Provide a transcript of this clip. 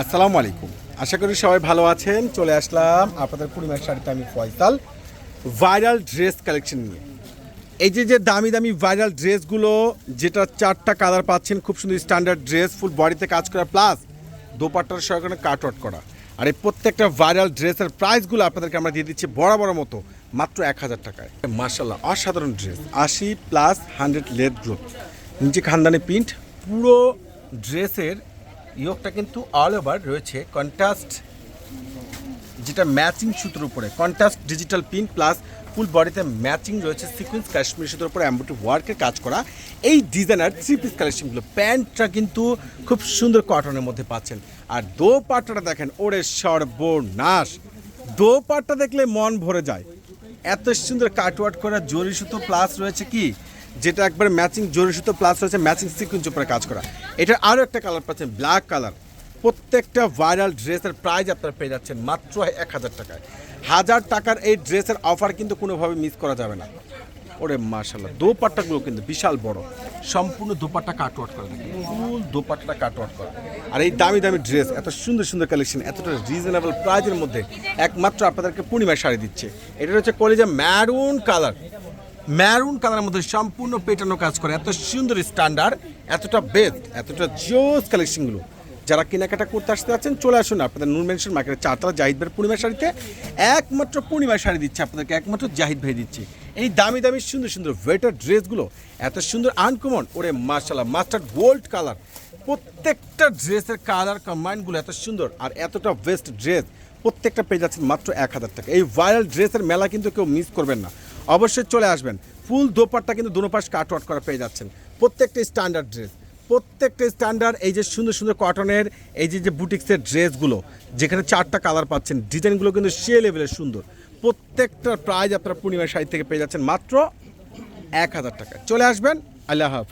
আসসালামু আলাইকুম। আশা করি সবাই ভালো আছেন। চলে আসলাম আপনাদের পূর্ণিমার শাড়িতে আমি ফয়সাল। ভাইরাল ড্রেস কালেকশন নিয়ে। এই যে যে দামি দামি ভাইরাল ড্রেসগুলো, যেটা চারটা কালার পাচ্ছেন, খুব সুন্দর স্ট্যান্ডার্ড ড্রেস, ফুল বডিতে কাজ করা, প্লাস দোপাট্টার সহকারে কাট আউট করা। আর এই প্রত্যেকটা ভাইরাল ড্রেসের প্রাইসগুলো আপনাদেরকে আমরা দিয়ে দিচ্ছি বড় বড় মতো, মাত্র এক হাজার টাকায়। মার্শাল্লাহ অসাধারণ ড্রেস। আশি প্লাস হান্ড্রেড লেদ গ্রোথ নিচে খানদানি প্রিন্ট, পুরো ড্রেসের ইয়োগটা কিন্তু অল ওভার রয়েছে। কন্ট্রাস্ট যেটা ম্যাচিং সুতোর উপরে contrast digital pin plus full বডিতে ম্যাচিং রয়েছে সিকুয়েন্স কাশ্মীর সুতোর উপরে অ্যাম্বুটি ওয়ার্কের কাজ করা। এই ডিজাইনার থ্রি পিস কালেকশনগুলো প্যান্টটা কিন্তু খুব সুন্দর কটনের মধ্যে পাচ্ছেন। আর দো পাটটা দেখেন, ওরে সর্বনাশ। দো পাটটা দেখলে মন ভরে যায়। এত সুন্দর কাটওয়ার্ট করা জরি সুতো প্লাস রয়েছে কি? যেটা একবার ম্যাচিং জরি সুতো প্লাস রয়েছে ম্যাচিং সিকুয়েন্স উপরে কাজ করা। এটা আরও একটা কালার পাচ্ছেন ব্ল্যাক কালার প্রত্যেকটা ভাইরাল ড্রেসের প্রাইস আপনারা পেয়ে যাচ্ছেন মাত্র এক হাজার টাকায়। হাজার টাকার এই ড্রেসের অফার কিন্তু কোনোভাবে মিস করা যাবে না। ওরে মার্শাল্লাহ দোপাট্টাগুলো কিন্তু বিশাল বড়। সম্পূর্ণ দোপাট্টা কাটওয়ার্ট করা থাকে ফুল দোপাট্টা কাটওয়ার্ট করা। আর এই দামি দামি ড্রেস এত সুন্দর সুন্দর কালেকশন এতটা রিজনেবল প্রাইজের মধ্যে একমাত্র আপনাদেরকে পূর্ণিমায় শাড়ি দিচ্ছে। এটা হচ্ছে কলেজে ম্যারুন কালার ম্যারুন কালারের মধ্যে সম্পূর্ণ পেটানো কাজ করে, এত সুন্দর স্ট্যান্ডার্ড এতটা বেস্ট এতটা জোস কালেকশনগুলো যারা কেনাকাটা করতে আসতে যাচ্ছেন, চলে আসুন আপনাদের নূর মেনশন মার্কেটের চারতলা জাহিদ ভাইয়ের পূর্ণিমা শাড়িতে। একমাত্র পূর্ণিমা শাড়ি দিচ্ছে আপনাদেরকে, একমাত্র জাহিদ ভাই দিচ্ছে। এই দামি দামি সুন্দর সুন্দর ওয়েটার ড্রেসগুলো এত সুন্দর আনকমন ওরে মার্শাল্লাহ মাস্টার্ড গোল্ড কালার প্রত্যেকটা ড্রেসের কালার কম্বাইনগুলো এত সুন্দর, আর এতটা বেস্ট ড্রেস প্রত্যেকটা পেয়ে যাচ্ছেন মাত্র এক হাজার টাকা। এই ভাইরাল ড্রেসের মেলা কিন্তু কেউ মিস করবেন না। অবশ্যই চলে আসবেন। ফুল দোপারটা কিন্তু দুনো পাশ কাট ওয়াট করা পেয়ে যাচ্ছেন। প্রত্যেকটা স্ট্যান্ডার্ড ড্রেস প্রত্যেকটা স্ট্যান্ডার্ড এই যে সুন্দর সুন্দর কটনের এই যে যে বুটিক্সের ড্রেসগুলো যেখানে চারটা কালার পাচ্ছেন ডিজাইনগুলো কিন্তু সে লেভেলের সুন্দর। প্রত্যেকটার প্রাইজ আপনারা পূর্ণিমা সাইড থেকে পেয়ে যাচ্ছেন মাত্র এক হাজার টাকা। চলে আসবেন। আল্লাহ হাফিজ।